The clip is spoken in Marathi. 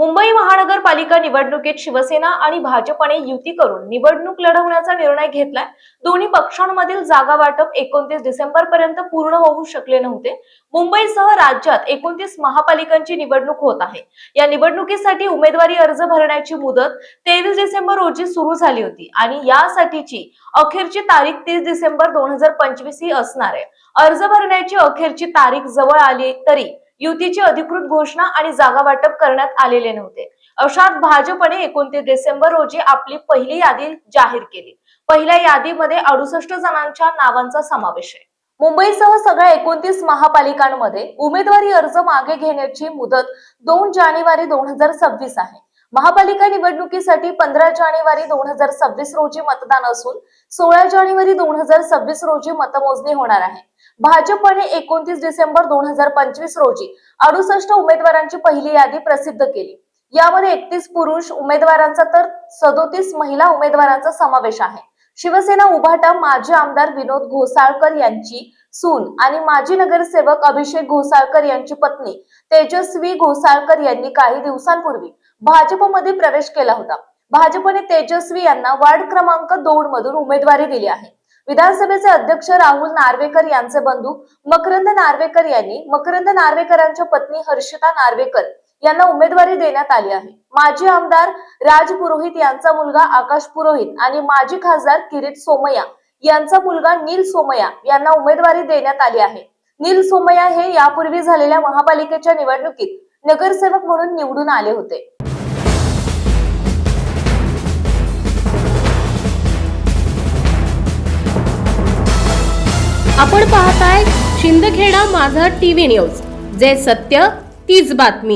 मुंबई महानगरपालिका निवडणुकीत शिवसेना आणि भाजपने युती करून निवडणूक लढवण्याचा निर्णय घेतलाय. दोन्ही पक्षांमधील जागा वाटप एकोणतीस डिसेंबर पर्यंत पूर्ण होऊ शकले नव्हते. मुंबईसह राज्यात एकोणतीस महापालिकांची निवडणूक होत आहे. या निवडणुकीसाठी उमेदवारी अर्ज भरण्याची मुदत तेवीस डिसेंबर रोजी सुरू झाली होती आणि यासाठीची अखेरची तारीख तीस डिसेंबर दोन हजार पंचवीस ही असणार आहे. अर्ज भरण्याची अखेरची तारीख जवळ आली तरी युतीची अधिकृत घोषणा आणि जागा वाटप करण्यात आलेले नव्हते. अशात भाजपने एकोणतीस डिसेंबर रोजी आपली पहिली यादी जाहीर केली. पहिल्या यादीमध्ये अडुसष्ट जणांच्या नावांचा समावेश आहे. मुंबईसह सगळ्या एकोणतीस महापालिकांमध्ये उमेदवारी अर्ज मागे घेण्याची मुदत दोन जानेवारी दोन हजार सव्वीस आहे. महापालिका निवडणुकीसाठी पंधरा जानेवारी दोन हजार सव्वीस रोजी मतदान असून सोळा जानेवारी दोन हजार सव्वीस रोजी मतमोजणी होणार आहे. भाजपने एकोणतीस डिसेंबर दोन हजार पंचवीस रोजी अडुसष्ट उमेदवारांची पहिली यादी प्रसिद्ध केली. यामध्ये एकतीस पुरुष उमेदवारांचा तर सदोतीस महिला उमेदवारांचा समावेश आहे. शिवसेना उभाटा माजी आमदार विनोद घोसाळकर यांची सून आणि माजी नगरसेवक अभिषेक घोसाळकर यांची पत्नी तेजस्वी घोसाळकर यांनी काही दिवसांपूर्वी भाजपमध्ये प्रवेश केला होता. भाजपने तेजस्वी यांना वार्ड क्रमांक दोन मधून उमेदवारी दिली आहे. विधानसभेचे अध्यक्ष राहुल नार्वेकर यांचे बंधू मकरंद नार्वेकर यांनी मकरंद नार्वेकरांच्या पत्नी हर्षिता नार्वेकर यांना उमेदवारी देण्यात आली आहे. माजी आमदार राज पुरोहित यांचा मुलगा आकाश पुरोहित आणि माजी खासदार किरीट सोमय्या यांचा मुलगा नील सोमय्या यांना उमेदवारी देण्यात आली आहे. नील सोमय्या हे यापूर्वी झालेल्या महापालिकेच्या निवडणुकीत नगरसेवक म्हणून निवडून आले होते. आपण पाहताय शिंदखेडा माझा टीव्ही न्यूज. जे सत्य तीच बातमी.